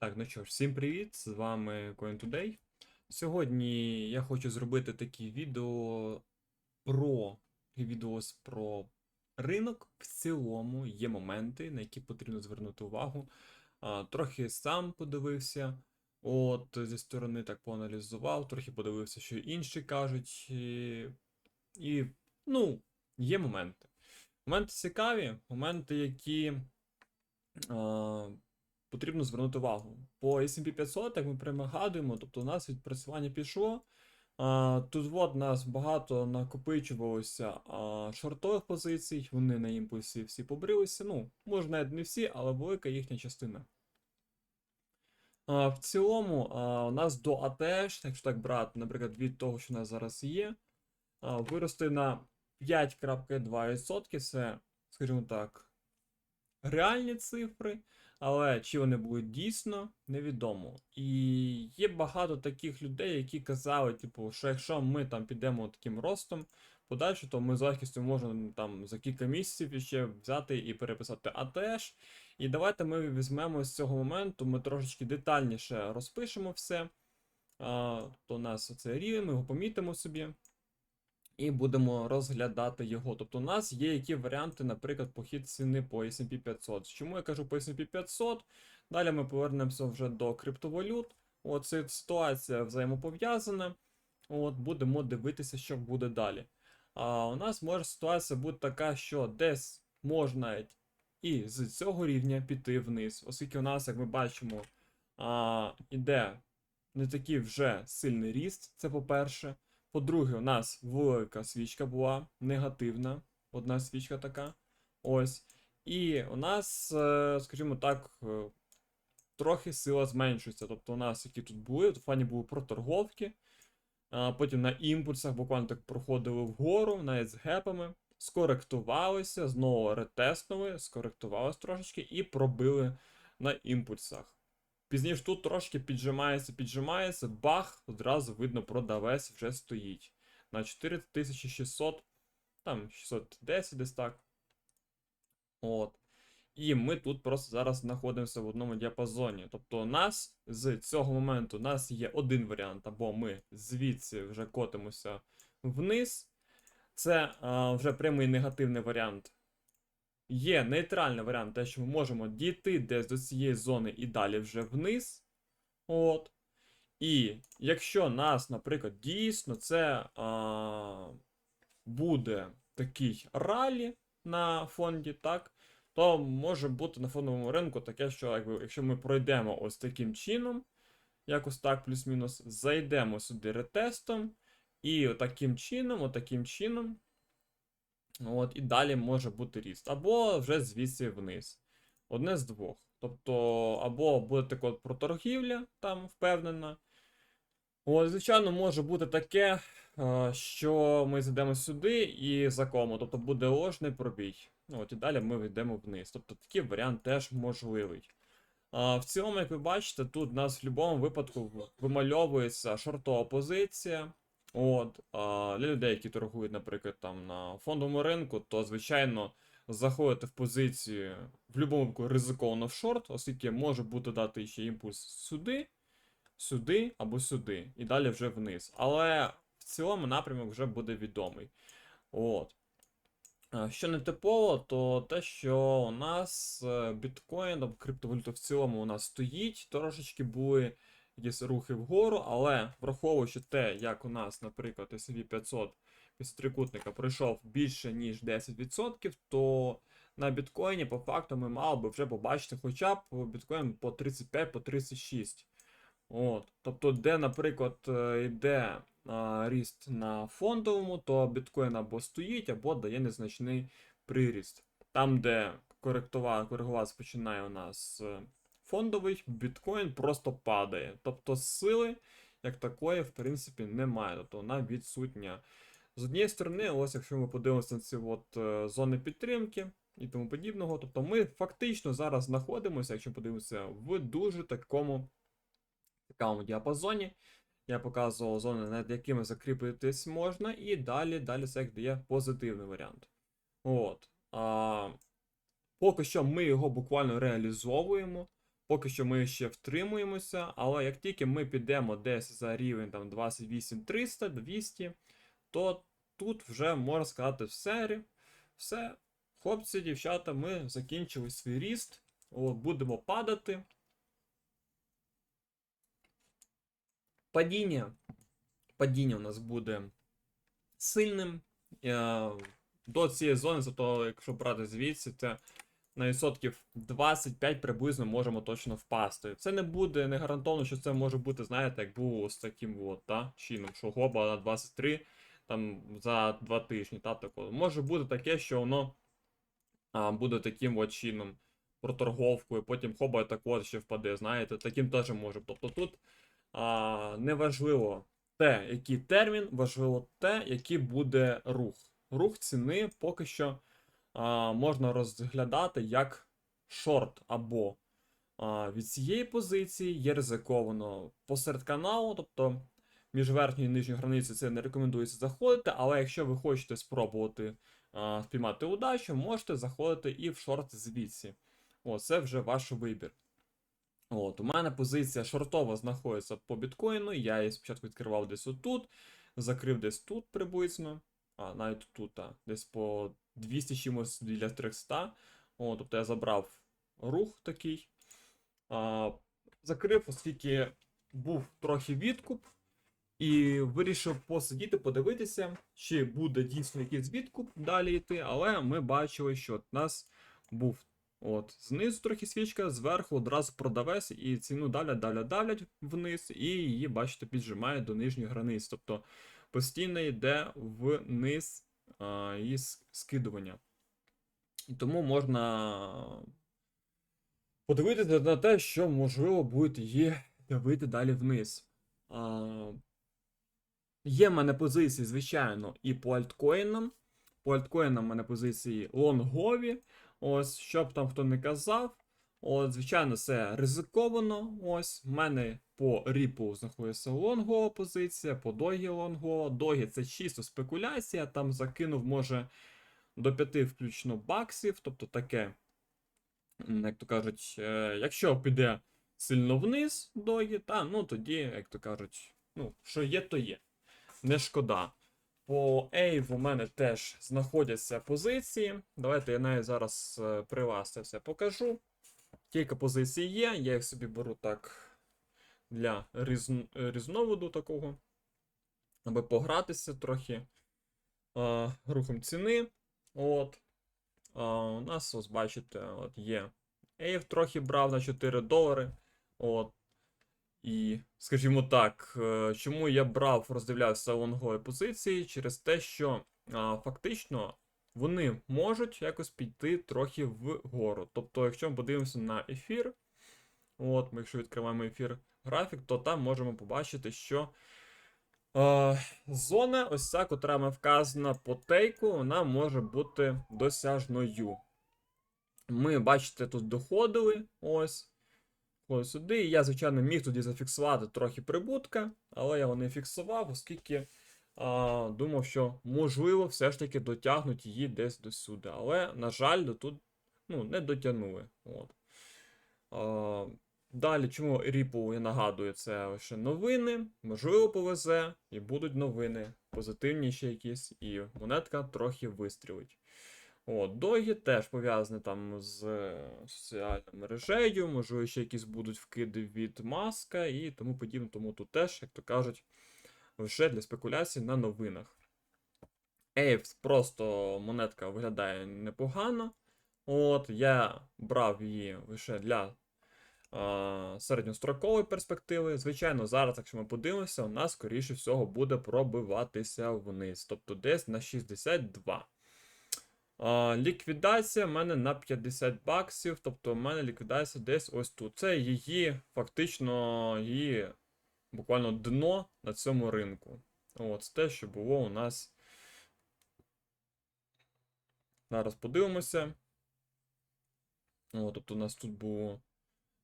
Так, ну що ж, всім привіт! З вами Coin Today. Сьогодні я хочу зробити такі відео про відеос про ринок. В цілому є моменти, на які потрібно звернути увагу. А, трохи сам подивився, от зі сторони так поаналізував, трохи подивився, що інші кажуть. І, і ну, є моменти. Моменти цікаві, моменти, які. А, потрібно звернути увагу. По S&P 500, як ми пригадуємо, тобто у нас відпрацювання пішло. Тут от нас багато накопичувалося шортових позицій, вони на імпульсі всі побрилися. Ну, може навіть не всі, але велика їхня частина. В цілому, у нас до АТШ, якщо так брати, наприклад, від того, що у нас зараз є, а, вирости на 5,2%. Це, скажімо так, реальні цифри. Але чи вони будуть дійсно, невідомо. І є багато таких людей, які казали, типу, що якщо ми там підемо таким ростом подальше, то ми з легкістю можемо там за кілька місяців ще взяти і переписати АТШ. І давайте ми візьмемо з цього моменту, ми трошечки детальніше розпишемо все. А, то у нас це рівень, ми його помітимо собі. І будемо розглядати його. Тобто у нас є які варіанти, наприклад, похід ціни по S&P 500. Чому я кажу по S&P 500? Далі ми повернемося вже до криптовалют. От ця ситуація взаємопов'язана. От Будемо дивитися, що буде далі. А у нас може ситуація бути така, що десь можна і з цього рівня піти вниз, оскільки у нас, як ми бачимо, а, іде не такий вже сильний ріст, це по-перше. По-друге, у нас велика свічка була негативна. Одна свічка така. Ось. І у нас, е, скажімо так, е, трохи сила зменшується. Тобто у нас, які тут були, тут фані були проторговки. Потім на імпульсах буквально так проходили вгору, навіть з гепами. Скоректувалися, знову ретеснули, скоректувалися трошечки і пробили на імпульсах. Пізніше тут трошки піджимається, піджимається, бах, одразу видно, продавець вже стоїть. На 4600, там 610 десь так. От. І ми тут просто зараз знаходимося в одному діапазоні. Тобто, у нас з цього моменту у нас є один варіант, або ми звідси вже котимося вниз. Це а, вже прямий негативний варіант. Є нейтральний варіант, те, що ми можемо дійти десь до цієї зони і далі вже вниз. От. І якщо нас, наприклад, дійсно це а, буде такий ралі на фонді, так, то може бути на фондовому ринку таке, що якби, якщо ми пройдемо ось таким чином, якось так, плюс-мінус, зайдемо сюди ретестом, і таким чином, отаким чином. От, І далі може бути ріст. Або вже звідси вниз. Одне з двох. Тобто, або буде така от проторгівля, там впевнена. От, Звичайно, може бути таке, що ми зайдемо сюди і за кому. Тобто буде ложний пробій. От, І далі ми йдемо вниз. Тобто такий варіант теж можливий. В цілому, як ви бачите, тут у нас в будь-якому випадку вимальовується шортова позиція. От, а Для людей, які торгують, наприклад, там на фондовому ринку, то, звичайно, заходити в позицію в будь-якому випадку ризиковано в шорт, оскільки може бути дати ще імпульс сюди, сюди або сюди, і далі вже вниз. Але в цілому напрямок вже буде відомий. От. Що не типово, то те, що у нас е, біткоін або криптовалюта в цілому у нас стоїть, трошечки були якісь рухи вгору, але враховуючи те, як у нас, наприклад, S&P 500 після трикутника пройшов більше, ніж 10%, то на біткоїні по факту ми мали би вже побачити хоча б біткоін по 35-36. От. Тобто, де, наприклад, е, йде а, ріст на фондовому, то біткоін або стоїть, або дає незначний приріст. Там, де коригуватися починає у нас е, фондовий біткоін просто падає. Тобто сили, як такої, в принципі, немає. Тобто вона відсутня. З однієї сторони, ось якщо ми подивимося на ці от, е, зони підтримки і тому подібного, тобто ми фактично зараз знаходимося, якщо подивимося, в дуже такому цікавому діапазоні. Я показував зони, над якими закріпитись можна, і далі далі це як дає позитивний варіант. От. А, Поки що ми його буквально реалізовуємо. Поки що ми ще втримуємося, але як тільки ми підемо десь за рівень там 28 300 200, то тут вже можна сказати все. Все, хлопці, дівчата, ми закінчили свій ріст. От, будемо падати. Падіння. Падіння у нас буде сильним. Е, До цієї зони, зато якщо брати звідси, це на відсотків 25 приблизно можемо точно впасти. Це не буде не гарантовано, що це може бути, знаєте, як було з таким от, та, чином, що глоба на 23 там за 2 тижні. Та, такого. Може бути таке, що воно а, буде таким от чином проторговкою, потім хоба так от ще впаде, знаєте, таким теж може. Тобто тут а, не важливо те, який термін, важливо те, який буде рух. Рух ціни поки що можна розглядати як шорт або від цієї позиції є ризиковано посеред каналу, тобто між верхньою і нижньою границею це не рекомендується заходити, але якщо ви хочете спробувати спіймати удачу, можете заходити і в шорт звідси. О, це вже ваш вибір. От, у мене позиція шортова знаходиться по біткоїну. Я її спочатку відкривав десь отут, закрив десь тут приблизно. А, навіть тут, а, десь по 200 чимось біля 300. О, тобто я забрав рух такий. А, закрив, оскільки був трохи відкуп. І вирішив посидіти, подивитися, чи буде дійсно якийсь відкуп далі йти, але ми бачили, що у нас був от знизу трохи свічка, зверху одразу продавець, і ціну давлять, давлять, давлять вниз, і її, бачите, піджимає до нижньої границі. Тобто постійно йде вниз її скидування. І тому можна подивитися на те, що можливо буде її давити далі вниз. А, Є в мене позиції, звичайно, і по альткоїнам. По альткоїнам в мене позиції лонгові. Ось, що б там хто не казав. От, звичайно, це ризиковано. Ось, в мене по ріпу знаходиться лонгова позиція, по догі лонгова. Догі це чисто спекуляція, там закинув, може, до 5 включно баксів, тобто таке, як то кажуть, е, якщо піде сильно вниз догі, та, ну тоді, як то кажуть, ну, що є, то є. Не шкода. По Ейв у мене теж знаходяться позиції. Давайте я навіть зараз е, при вас це все покажу. Кілька позицій є, я їх собі беру так для різн... е, різновиду такого, аби погратися трохи а, рухом ціни. От. А, у нас, ось бачите, от є Ейв трохи брав на 4 долари. От. І, скажімо так, е, чому я брав, роздивлявся лонгові позиції через те, що а, фактично вони можуть якось піти трохи вгору. Тобто, якщо ми подивимося на ефір, от, ми якщо відкриваємо ефір графік, то там можемо побачити, що е, зона, ось ця, котра ми вказана по тейку, вона може бути досяжною. Ми, бачите, тут доходили, ось. Ось сюди. І я, звичайно, міг тоді зафіксувати трохи прибутка, але я його не фіксував, оскільки а, думав, що можливо все ж таки дотягнуть її десь до сюди. Але, на жаль, до тут ну, не дотягнули. От. А, далі, чому Ripple, я нагадую, це лише новини, можливо, повезе, і будуть новини, позитивніші якісь, і монетка трохи вистрілить. От, догі теж пов'язані там з е, соціальною мережею, можливо, ще якісь будуть вкиди від маска і тому подібне. Тому тут теж, як то кажуть, лише для спекуляцій на новинах. Ейвс просто монетка виглядає непогано. От, я брав її лише для а, середньострокової перспективи. Звичайно, зараз, якщо ми подивимося, у нас, скоріше всього, буде пробиватися вниз. Тобто десь на 62. А, ліквідація в мене на 50 баксів, тобто в мене ліквідація десь ось тут. Це її, фактично, її буквально дно на цьому ринку. От, те, що було у нас. Зараз подивимося. О, тобто у нас тут було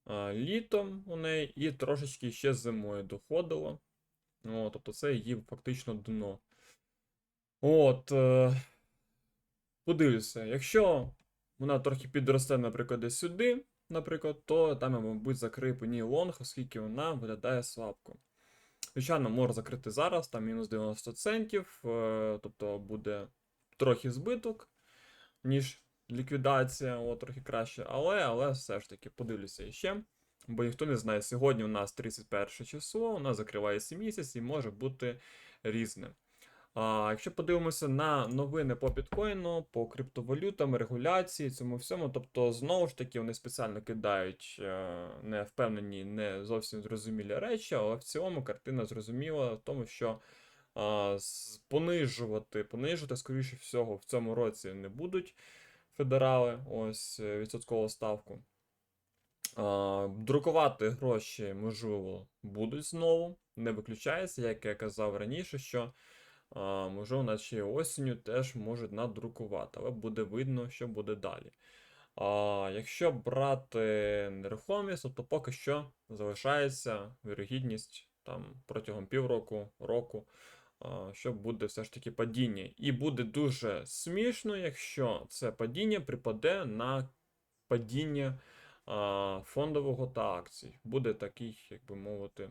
а, літом у неї і трошечки ще зимою доходило. О, тобто це її фактично дно. От. Е... Подивлюся, якщо вона трохи підросте, наприклад, десь сюди, наприклад, то там мабуть, закрию по ній лонг, оскільки вона виглядає слабко. Звичайно, можу закрити зараз, там мінус 90 центів, е, тобто буде трохи збиток, ніж ліквідація, о, трохи краще. Але, але все ж таки подивлюся іще. Бо ніхто не знає, сьогодні у нас 31 число, у нас закривається місяць і може бути різне. А, якщо подивимося на новини по біткоїну, по криптовалютам, регуляції, цьому всьому, тобто знову ж таки вони спеціально кидають е, не впевнені, не зовсім зрозумілі речі, але в цілому картина зрозуміла в тому, що а, понижувати, понижувати, скоріше всього, в цьому році не будуть федерали, ось е, відсоткову ставку. А, друкувати гроші, можливо, будуть знову. Не виключається, як я казав раніше, що а, можливо, наче осінню теж можуть надрукувати, але буде видно, що буде далі. А, якщо брати нерухомість, то поки що залишається вірогідність там протягом півроку, року, що буде все ж таки падіння. І буде дуже смішно, якщо це падіння припаде на падіння фондового та акцій. Буде такий, як би мовити,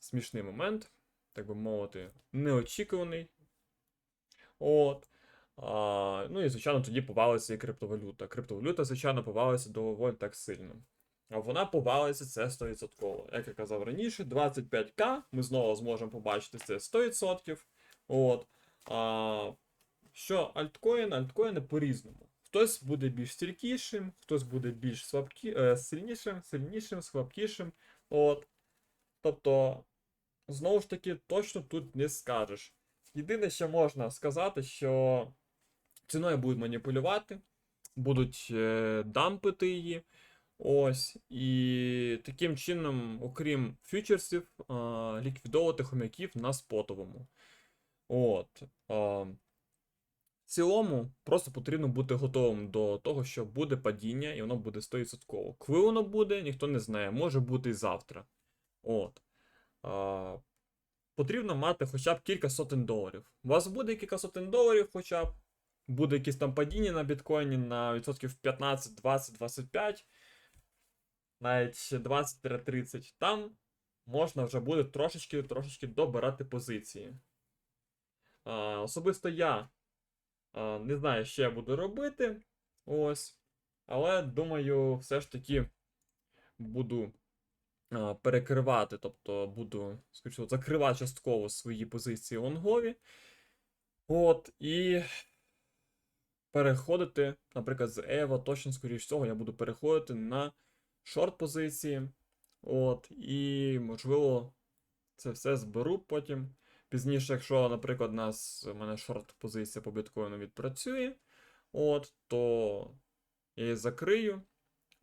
смішний момент, так би мовити, неочікуваний. От. А, ну і, звичайно, тоді повалиться і криптовалюта. Криптовалюта, звичайно, повалиться доволі так сильно. А вона повалиться це 100%. Як я казав раніше, 25к ми знову зможемо побачити це 100%. От. А, що альткоін, альткоїни по-різному. Хтось буде більш стійкішим, хтось буде більш слабкі, е, сильнішим, сильнішим, слабкішим. От. Тобто, знову ж таки, точно тут не скажеш. Єдине, що можна сказати, що ціною будуть маніпулювати, будуть е, дампити її. Ось. І таким чином, окрім фьючерсів, е, ліквідовувати хомяків на спотовому. От. Е, в цілому, просто потрібно бути готовим до того, що буде падіння, і воно буде 100%. Коли воно буде, ніхто не знає, може бути і завтра. От. Потрібно мати хоча б кілька сотень доларів. У вас буде кілька сотень доларів, хоча б. Буде якесь там падіння на біткоїні на відсотків 15, 20, 25, навіть 20-30. Там можна вже буде трошечки трошечки добирати позиції. Особисто я не знаю, що я буду робити. Ось. Але думаю, все ж таки буду перекривати, тобто буду, скажімо, закривати частково свої позиції лонгові. От, і переходити, наприклад, з Ева, точно, скоріш всього, я буду переходити на шорт позиції. От, і, можливо, це все зберу потім. Пізніше, якщо, наприклад, у нас у мене шорт позиція по біткоїну відпрацює, от, то я її закрию.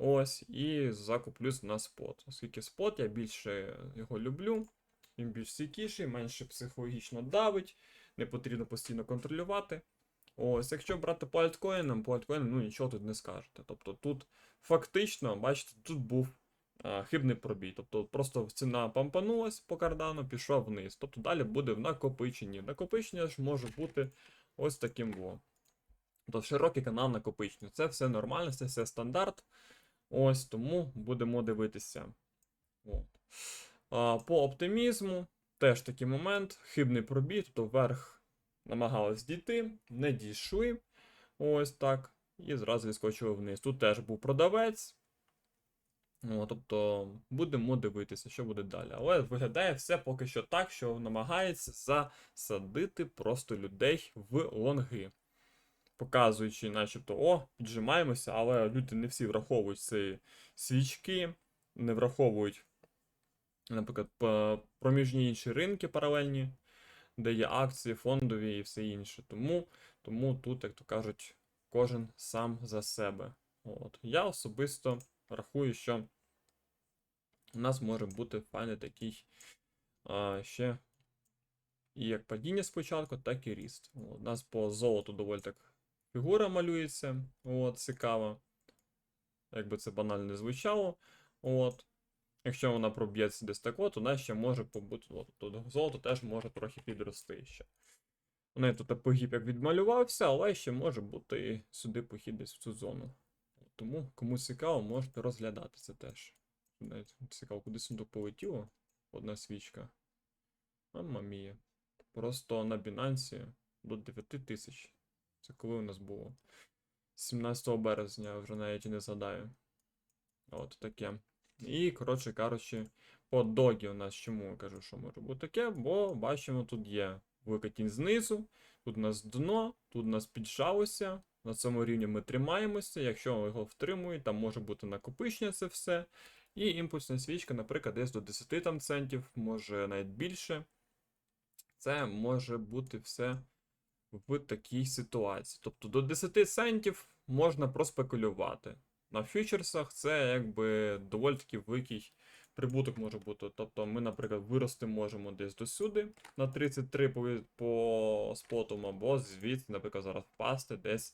Ось, і закуплюсь на спот. Оскільки спот я більше його люблю, він більш стійкіший, менше психологічно давить, не потрібно постійно контролювати. Ось, якщо брати по альткоїнам, по альткоїнам, ну нічого тут не скажете. Тобто тут фактично, бачите, тут був а, хибний пробій. Тобто просто ціна пампанулась по кардану, пішла вниз. Тобто далі буде в накопиченні. Накопичення ж може бути ось таким во. Тобто широкий канал накопичення. Це все нормально, це все стандарт. Ось тому будемо дивитися. От. А, по оптимізму теж такий момент. Хибний пробій, тобто вверх намагалась дійти, не дійшли. Ось так. І зразу відскочили вниз. Тут теж був продавець. Ну, тобто будемо дивитися, що буде далі. Але виглядає все поки що так, що намагається засадити просто людей в лонги. Показуючи, начебто, о, піджимаємося, але люди не всі враховують ці свічки, не враховують, наприклад, проміжні інші ринки паралельні, де є акції, фондові і все інше. Тому, тому тут, як то кажуть, кожен сам за себе. От. Я особисто рахую, що у нас може бути файний такий а, ще і як падіння спочатку, так і ріст. У нас по золоту доволі так фігура малюється. От, цікаво. Як це банально не звучало. От. Якщо вона проб'ється десь так, от, у нас ще може побути. От, тут золото теж може трохи підрости ще. У неї тут погиб як відмалювався, але ще може бути і сюди похід десь в цю зону. Тому, кому цікаво, можете розглядати це теж. Навіть цікаво, куди сундук полетіло? Одна свічка. Мамма мія. Просто на Binance до 9 тисяч. Це коли у нас було? 17 березня, вже навіть і не згадаю. От таке. І, коротше кажучи, по догі у нас чому я кажу, що може бути таке, бо бачимо, тут є велика знизу, тут у нас дно, тут у нас піджалося. На цьому рівні ми тримаємося. Якщо його втримують, там може бути накопичення це все. І імпульсна свічка, наприклад, десь до 10 там центів, може навіть більше. Це може бути все в такій ситуації. Тобто до 10 центів можна проспекулювати. На фьючерсах це якби доволі таки великий прибуток може бути. Тобто ми, наприклад, вирости можемо десь до сюди на 33 по, по споту, або звідси, наприклад, зараз впасти десь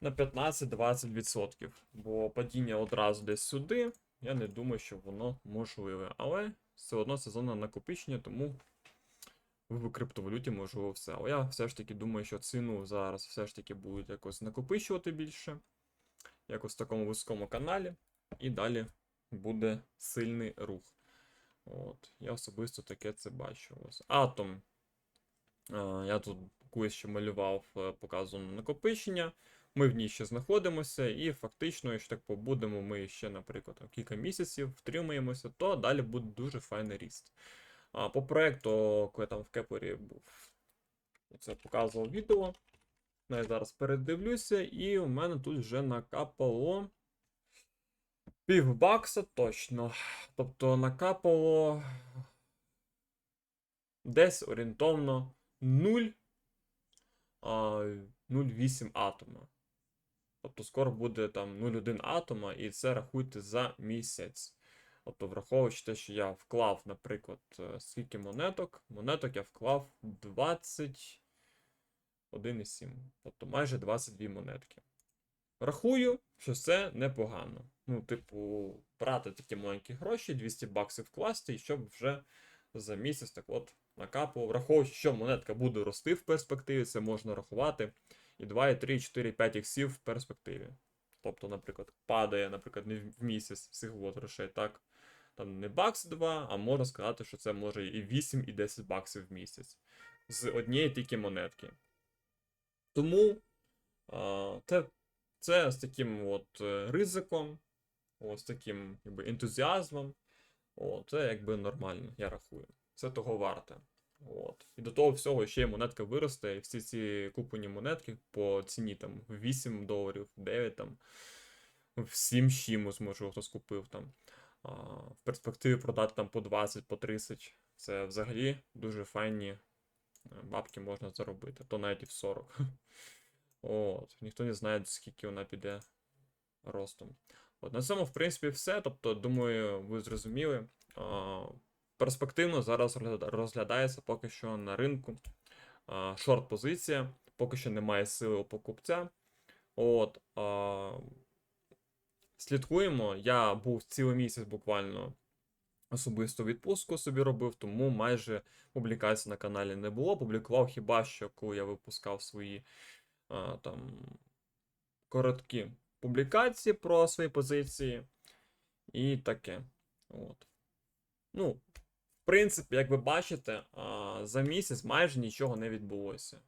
на 15-20%. Бо падіння одразу десь сюди, я не думаю, що воно можливе. Але все одно це зона накопичення, тому в криптовалюті можливо все. Але я все ж таки думаю, що ціну зараз все ж таки будуть якось накопичувати більше, якось в такому вузькому каналі, і далі буде сильний рух. От, Я особисто таке це бачу. Ось. Атом. Я тут колись ще малював, е, накопичення. Ми в ній ще знаходимося, і фактично, якщо так побудемо, ми ще, наприклад, кілька місяців втримаємося, то далі буде дуже файний ріст. А, по проекту, коли там в Кеплері був, це показував відео. Я зараз передивлюся, і у мене тут вже накапало пів бакса точно. Тобто накапало десь орієнтовно 0, 0,8 атома. Тобто скоро буде там 0,1 атома, і це рахуйте за місяць. Тобто, враховуючи те, що я вклав, наприклад, е, скільки монеток. Монеток я вклав 21,7. Тобто майже 22 монетки. Рахую, що це непогано. Ну, типу, брати такі маленькі гроші, 200 баксів вкласти, і щоб вже за місяць так от накапував. Враховуючи, що монетка буде рости в перспективі, це можна рахувати. І 2, і 3, і 4, і 5 іксів в перспективі. Тобто, наприклад, падає, наприклад, не в місяць цих от грошей, так? Там не бакс 2, а можна сказати, що це може і 8, і 10 баксів в місяць. З однієї тільки монетки. Тому а, це, це з таким от е, ризиком, з таким якби, ентузіазмом. О, це якби нормально, я рахую. Це того варте. От. І до того всього ще й монетка виросте, і всі ці куплені монетки по ціні там 8 доларів, 9 там, в 7 з чимось, може, хтось купив там. В перспективі продати там по 20, по 30. Це взагалі дуже файні е, бабки можна заробити, то навіть і в 40. От, ніхто не знає, скільки вона піде ростом. От, на цьому, в принципі, все. Тобто, думаю, ви зрозуміли. Перспективно зараз розглядається поки що на ринку шорт-позиція, поки що немає сили у покупця. От, слідкуємо. Я був цілий місяць буквально особисто відпустку собі робив, тому майже публікацій на каналі не було. Публікував хіба що, коли я випускав свої а, там короткі публікації про свої позиції і таке. От. Ну, в принципі, як ви бачите, а, за місяць майже нічого не відбулося.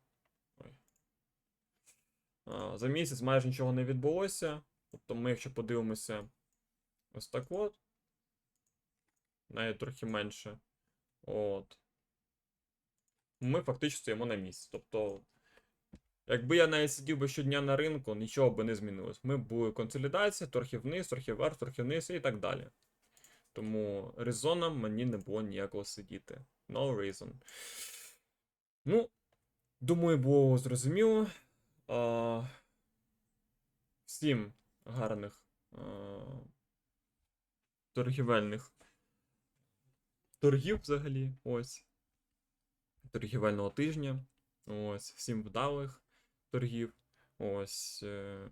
За місяць майже нічого не відбулося. Тобто ми, якщо подивимося ось так от. Навіть трохи менше. От. Ми фактично стоїмо на місці. Тобто, якби я навіть сидів би щодня на ринку, нічого би не змінилось. Ми були консолідація, трохи вниз, трохи вверх, трохи вниз і так далі. Тому резоном мені не було ніякого сидіти. No reason. Ну, думаю, було зрозуміло. А, всім гарних а, торгівельних торгів взагалі. Ось. Торгівельного тижня. Ось. Всім вдалих торгів. Ось. Е,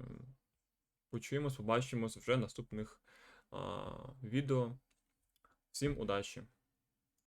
почуємось, побачимось вже в наступних а, відео. Всім удачі!